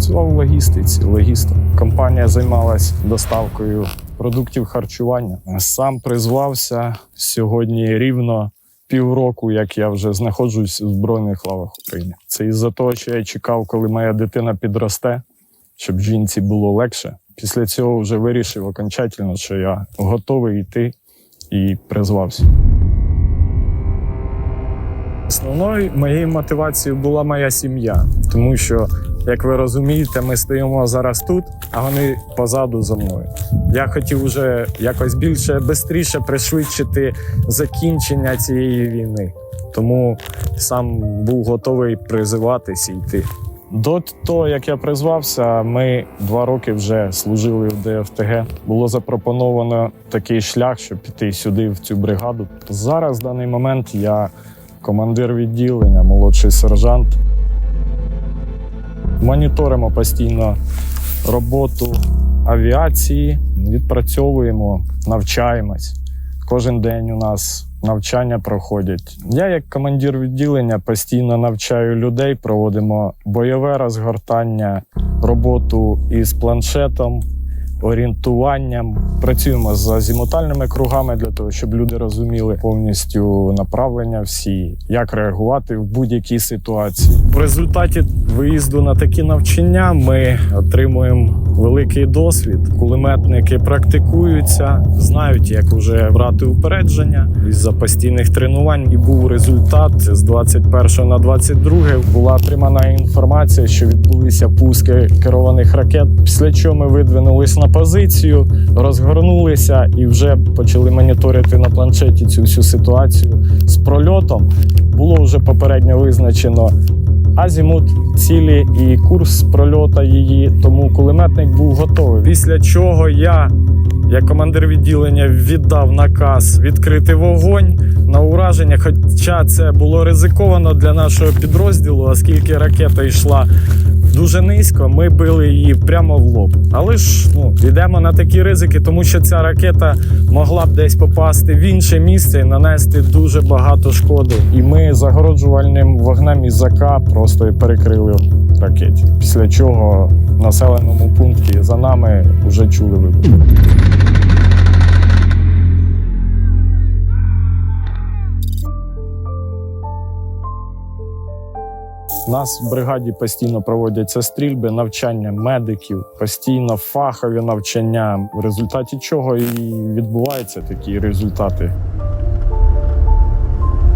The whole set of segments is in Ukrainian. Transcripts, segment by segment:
працював в логістиці, логістом. Компанія займалась доставкою продуктів харчування. Сам призвався сьогодні рівно півроку, як я вже знаходжусь у Збройних лавах України. Це із-за того, що я чекав, коли моя дитина підросте, щоб жінці було легше. Після цього вже вирішив окончательно, що я готовий йти і призвався. Основною моєю мотивацією була моя сім'я, тому що, як ви розумієте, ми стоїмо зараз тут, а вони позаду за мною. Я хотів уже якось більше швидше пришвидшити закінчення цієї війни, тому сам був готовий призиватись і йти. До того, як я призвався, ми два роки вже служили в ДФТГ. Було запропоновано такий шлях, щоб піти сюди, в цю бригаду. Зараз, в даний момент, я командир відділення, молодший сержант. Моніторимо постійно роботу авіації, відпрацьовуємо, навчаємось. Кожен день у нас навчання проходять. Я, як командир відділення, постійно навчаю людей, проводимо бойове розгортання, роботу із планшетом, орієнтуванням. Працюємо за зімотальними кругами для того, щоб люди розуміли повністю направлення всі, як реагувати в будь-якій ситуації. В результаті виїзду на такі навчання ми отримуємо великий досвід. Кулеметники практикуються, знають, як вже брати упередження із-за постійних тренувань. І був результат з 21 на 22 була отримана інформація, що відбулися пуски керованих ракет. Після чого ми видвинулись на позицію, розгорнулися і вже почали моніторити на планшеті цю всю ситуацію з прольотом. Було вже попередньо визначено азімут цілі і курс прольота її. Тому кулеметник був готовий. Після чого я, як командир відділення, віддав наказ відкрити вогонь на ураження. Хоча це було ризиковано для нашого підрозділу, оскільки ракета йшла дуже низько, ми били її прямо в лоб. Але ж ну йдемо на такі ризики, тому що ця ракета могла б десь попасти в інше місце і нанести дуже багато шкоди. І ми загороджувальним вогнем із ЗАК просто і перекрили ракеті. Після чого в населеному пункті за нами вже чули вибух. Нас в бригаді постійно проводяться стрільби, навчання медиків, постійно фахові навчання, в результаті чого і відбуваються такі результати.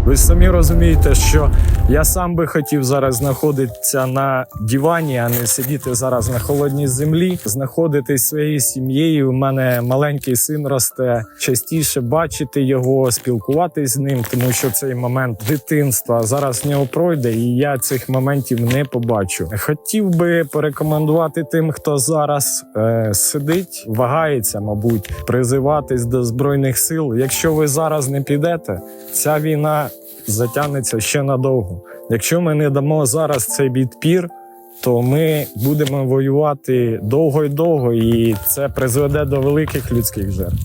Ви самі розумієте, що я сам би хотів зараз знаходитися на дивані, а не сидіти зараз на холодній землі, знаходитись своєю сім'єю. У мене маленький син росте. Частіше бачити його, спілкуватись з ним, тому що цей момент дитинства зараз нього пройде, і я цих моментів не побачу. Хотів би порекомендувати тим, хто зараз е, сидить, вагається, мабуть, призиватись до збройних сил. Якщо ви зараз не підете, ця війна затягнеться ще надовго. Якщо ми не дамо зараз цей відпір, то ми будемо воювати довго і довго, і це призведе до великих людських жертв.